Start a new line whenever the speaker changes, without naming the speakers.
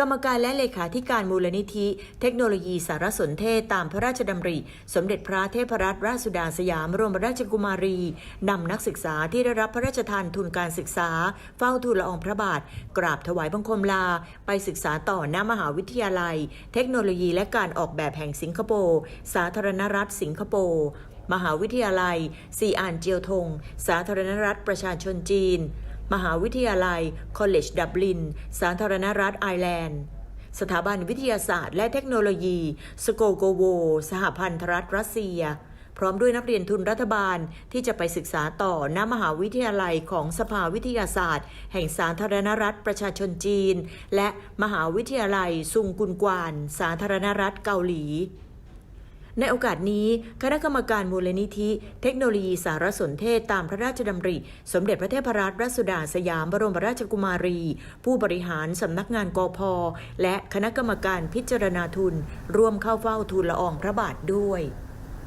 กรรมการและเลขาธิการมูลนิธิ เทคโนโลยีสารสนเทศตามพระราชดำริ สมเด็จพระเทพรัตนราชสุดาสยามบรมราชกุมารีนำนักศึกษาที่ได้รับพระราชทานทุนการศึกษา เฝ้าทูลละอองพระบาท กราบถวายบังคมลา ไปศึกษาต่อณมหาวิทยาลัย เทคโนโลยีและการออกแบบแห่งสิงคโปร์สาธารณรัฐสิงคโปร์มหาวิทยาลัยซีอานเจียวทง สาธารณรัฐประชาชนจีน มหาวิทยาลัยคอลเลจดับลินสาธารณรัฐไอร์แลนด์ สถาบันวิทยาศาสตร์และเทคโนโลยี สโกโกโว สหพันธรัฐรัสเซีย พร้อมด้วยนักเรียนทุนรัฐบาลที่จะไปศึกษาต่อณมหาวิทยาลัยของสภาวิทยาศาสตร์ แห่งสาธารณรัฐประชาชนจีน และมหาวิทยาลัยซุงกุนกวาน สาธารณรัฐเกาหลี ในโอกาสนี้คณะกรรมการมูลนิธิ เทคโนโลยีสารสนเทศตามพระราชดำริ สมเด็จพระเทพรัตนราชสุดาสยามบรมราชกุมารี ผู้บริหารสำนักงานกอพและคณะกรรมการพิจารณาทุน ร่วมเข้าเฝ้าทูลละอองพระบาทด้วย